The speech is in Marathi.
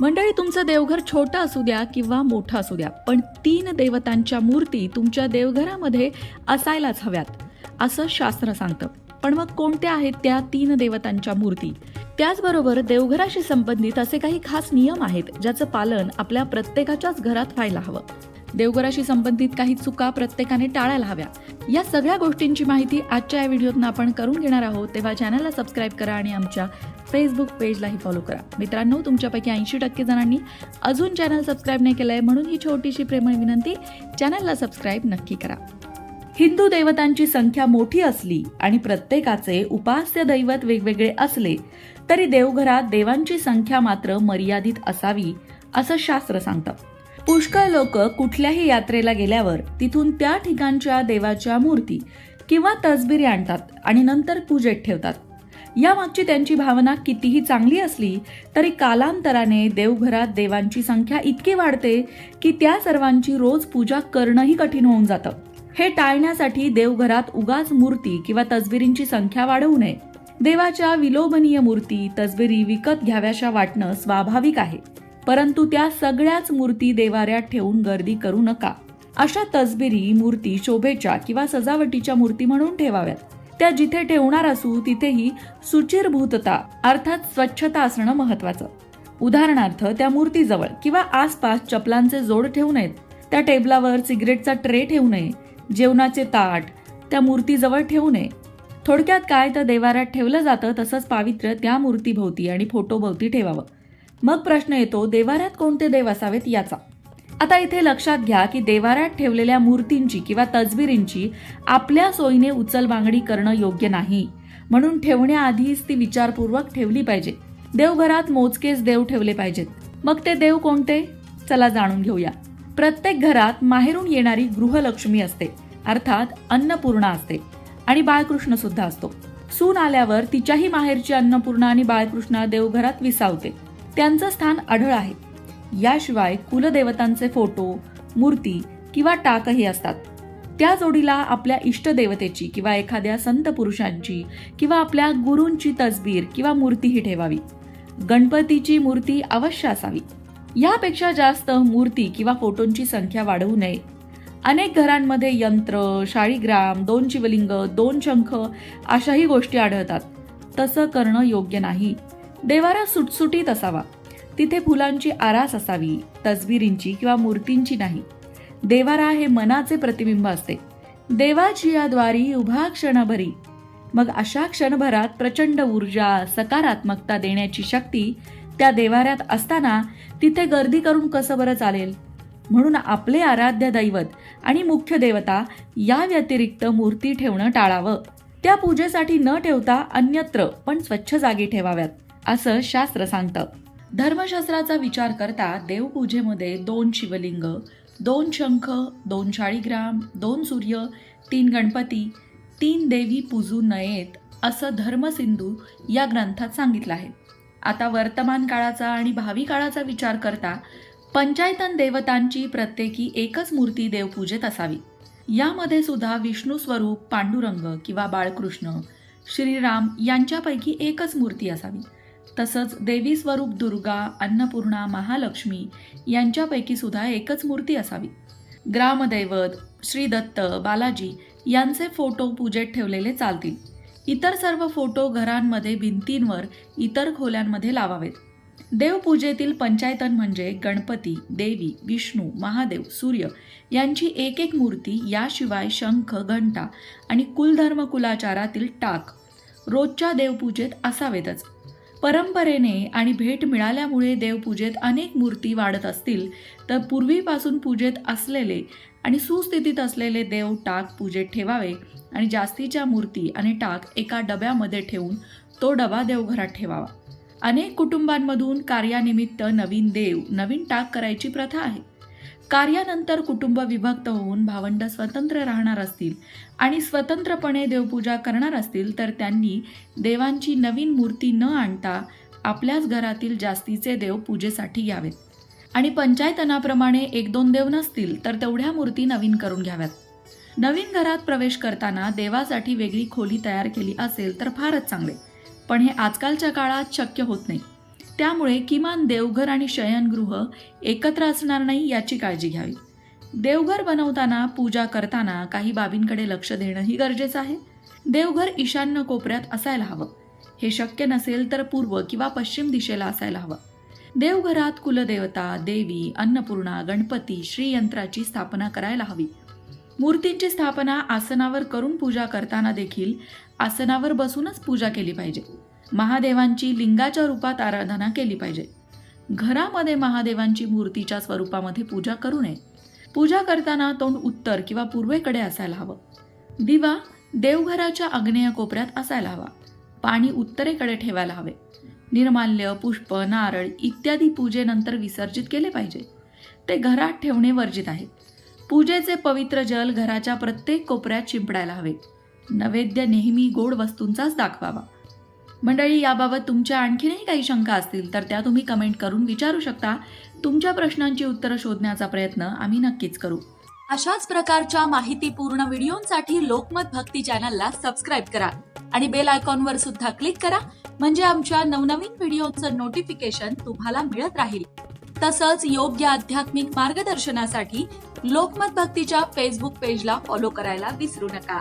मंडळी तुमचं देवघर छोटं असू द्या किंवा मोठं असू द्या पण तीन देवतांच्या मूर्ती तुमच्या देवघरामध्ये असायलाच हव्यात असं शास्त्र सांगतं. पण मग कोणत्या आहेत त्या तीन देवतांच्या मूर्ती? त्याचबरोबर देवघराशी संबंधित असे काही खास नियम आहेत ज्याचं पालन आपल्या प्रत्येकाच्याच घरात व्हायला हवं. देवघराशी संबंधित काही चुका प्रत्येकाने टाळायला हव्या. या सगळ्या गोष्टींची माहिती आजच्या या व्हिडिओतून आपण करून घेणार आहोत. तेव्हा चॅनलला सबस्क्राईब करा आणि आमच्या फेसबुक पेजलाही फॉलो करा. मित्रांनो तुमच्यापैकी ऐंशी टक्के जणांनी अजून चॅनल सबस्क्राईब नाही केलंय म्हणून ही छोटीशी प्रेमळ विनंती चॅनलला सबस्क्राईब नक्की करा. हिंदू देवतांची संख्या मोठी असली आणि प्रत्येकाचे उपास्य दैवत वेगवेगळे असले तरी देवघरात देवांची संख्या मात्र मर्यादित असावी असं शास्त्र सांगतं. पुष्कळ लोक कुठल्याही यात्रेला गेल्यावर तिथून त्या ठिकाणच्या देवाच्या मूर्ती किंवा तसबिरी आणतात आणि नंतर पूजेत ठेवतात. यामागची त्यांची भावना कितीही चांगली असली तरी कालांतराने देवघरात देवांची संख्या इतकी वाढते की त्या सर्वांची रोज पूजा करणंही कठीण होऊन जातं. हे टाळण्यासाठी देवघरात उगाच मूर्ती किंवा तसबिरींची संख्या वाढवू नये. देवाच्या विलोभनीय मूर्ती तसबिरी विकत घ्याव्याशा वाटणं स्वाभाविक आहे. परंतु त्या सगळ्याच मूर्ती देवाऱ्यात ठेवून गर्दी करू नका. अशा तसबिरी मूर्ती शोभेच्या किंवा सजावटीच्या मूर्ती म्हणून ठेवाव्यात. त्या जिथे ठेवणार असू तिथेही सुचिरभूतता अर्थात स्वच्छता असणं महत्वाचं उदाहरणार्थ त्या मूर्तीजवळ किंवा आसपास चपलांचे जोड ठेवू नयेत. त्या टेबलावर सिगरेटचा ट्रे ठेवू नये. जेवणाचे ताट त्या मूर्तीजवळ ठेवू नये. थोडक्यात काय तर देवाऱ्यात ठेवलं जातं तसंच पावित्र्य त्या मूर्तीभोवती आणि फोटोभोवती ठेवावं. मग प्रश्न येतो देवाऱ्यात कोणते देव असावेत याचा. आता इथे लक्षात घ्या की देवाऱ्यात ठेवलेल्या मूर्तींची किंवा तजबिरींची आपल्या सोयीने उचलबांगडी करणं योग्य नाही. म्हणून ठेवण्याआधीच ती विचारपूर्वक ठेवली पाहिजे. देवघरात मोजकेच देव ठेवले पाहिजेत. मग ते देव कोणते? चला जाणून घेऊया. प्रत्येक घरात माहेरून येणारी गृहलक्ष्मी असते. अर्थात अन्नपूर्णा असते आणि बाळकृष्ण सुद्धा असतो. सून आल्यावर तिच्याही माहेरची अन्नपूर्णा आणि बाळकृष्णा देवघरात विसावते. त्यांचं स्थान आढळ आहे. याशिवाय कुलदेवतांचे फोटो मूर्ती किंवा टाकही असतात. त्या जोडीला आपल्या इष्टदेवतेची किंवा एखाद्या संत पुरुषांची किंवा आपल्या गुरूंची तसबीर किंवा मूर्तीही ठेवावी. गणपतीची मूर्ती अवश्य असावी. यापेक्षा जास्त मूर्ती किंवा फोटोंची संख्या वाढवू नये. अनेक घरांमध्ये यंत्र शाळीग्राम दोन शिवलिंग दोन शंख अशाही गोष्टी आढळतात. तसं करणं योग्य नाही. देवारा सुटसुटीत असावा. तिथे फुलांची आरास असावी तस्बिरींची किंवा मूर्तींची नाही. देवारा हे मनाचे प्रतिबिंब असते. देवाची या द्वारी उभा क्षणभरी. मग अशा क्षणभरात प्रचंड ऊर्जा सकारात्मकता देण्याची शक्ती त्या देवाऱ्यात असताना तिथे गर्दी करून कसं बरं चालेल? म्हणून आपले आराध्य दैवत आणि मुख्य देवता या व्यतिरिक्त मूर्ती ठेवणं टाळावं. त्या पूजेसाठी न ठेवता अन्यत्र पण स्वच्छ जागी ठेवाव्यात. असं शास्त्र सांगतं. धर्मशास्त्राचा विचार करता देवपूजेमध्ये दोन शिवलिंग दोन शंख दोन शाळीग्राम दोन सूर्य तीन गणपती तीन देवी पूजू नयेत असं धर्मसिंधू या ग्रंथात सांगितलं आहे. आता वर्तमान काळाचा आणि भावी काळाचा विचार करता पंचायतन देवतांची प्रत्येकी एकच मूर्ती देवपूजेत असावी. यामध्ये सुद्धा विष्णू स्वरूप पांडुरंग किंवा बाळकृष्ण श्रीराम यांच्यापैकी एकच मूर्ती असावी. तसंच देवी स्वरूप दुर्गा अन्नपूर्णा महालक्ष्मी यांच्यापैकी सुद्धा एकच मूर्ती असावी. ग्रामदैवत श्री दत्त बालाजी यांचे फोटो पूजेत ठेवलेले चालतील. इतर सर्व फोटो घरांमध्ये भिंतींवर इतर खोल्यांमध्ये लावावेत. देवपूजेतील पंचायतन म्हणजे गणपती देवी विष्णू महादेव सूर्य यांची एक एक मूर्ती याशिवाय शंख घंटा आणि कुलधर्म कुलाचारातील टाक रोजच्या देवपूजेत असावेतच. परंपरेने आणि भेट मिळाल्यामुळे देवपूजेत अनेक मूर्ती वाढत असतील तर पूर्वीपासून पूजेत असलेले आणि सुस्थितीत असलेले देव टाक पूजेत ठेवावे आणि जास्तीच्या मूर्ती आणि टाक एका डब्यामध्ये ठेवून तो डबा देवघरात ठेवावा. अनेक कुटुंबांमधून कार्यानिमित्त नवीन देव नवीन टाक करायची प्रथा आहे. कार्यानंतर कुटुंब विभक्त होऊन भावंड स्वतंत्र राहणार असतील आणि स्वतंत्रपणे देवपूजा करणार असतील तर त्यांनी देवांची नवीन मूर्ती न आणता आपल्याच घरातील जास्तीचे देव पूजेसाठी घ्यावेत आणि पंचायतनाप्रमाणे एक दोन देव नसतील तर तेवढ्या मूर्ती नवीन करून घ्याव्यात. नवीन घरात प्रवेश करताना देवासाठी वेगळी खोली तयार केली असेल तर फारच चांगले. पण हे आजकालच्या काळात शक्य होत नाही. त्यामुळे किमान देवघर आणि शयनगृह एकत्र असणार नाही याची काळजी घ्यावी. देवघर बनवताना पूजा करताना काही बाबींकडे लक्ष देणंही गरजेचं आहे. देवघर ईशान्य कोपऱ्यात असायला हवं. हे शक्य नसेल तर पूर्व किंवा पश्चिम दिशेला असायला हवं. देवघरात कुलदेवता देवी अन्नपूर्णा गणपती श्रीयंत्राची स्थापना करायला हवी. मूर्तींची स्थापना आसनावर करून पूजा करताना देखील आसनावर बसूनच पूजा केली पाहिजे. महादेवांची लिंगाच्या रूपात आराधना केली पाहिजे. घरामध्ये महादेवांची मूर्तीच्या स्वरूपामध्ये पूजा करू नये. पूजा करताना तोंड उत्तर किंवा पूर्वेकडे असायला हवं. दिवा देवघराच्या आग्नेय कोपऱ्यात असायला हवा. पाणी उत्तरेकडे ठेवायला हवे. निर्माल्य पुष्प नारळ इत्यादी पूजेनंतर विसर्जित केले पाहिजे. ते घरात ठेवणे वर्जित आहे. पूजेचे पवित्र जल घराच्या प्रत्येक कोपऱ्यात शिंपडायला हवे. नैवेद्य नेहमी गोड वस्तूंचाच दाखवावा. मंडळी याबाबत तुमच्या आणखीनही काही शंका असतील तर त्या तुम्ही कमेंट करून विचारू शकता. तुमच्या प्रश्नांची उत्तरं शोधण्याचा प्रयत्न आम्ही नक्कीच करू. अशाच प्रकारच्या माहितीपूर्ण व्हिडिओंसाठी लोकमत भक्ती चॅनलला सबस्क्राईब करा आणि बेल आयकॉनवर सुद्धा क्लिक करा म्हणजे आमच्या नवनवीन व्हिडिओचं नोटिफिकेशन तुम्हाला मिळत राहील. तसंच योग्य आध्यात्मिक मार्गदर्शनासाठी लोकमत भक्तीच्या फेसबुक पेजला फॉलो करायला विसरू नका.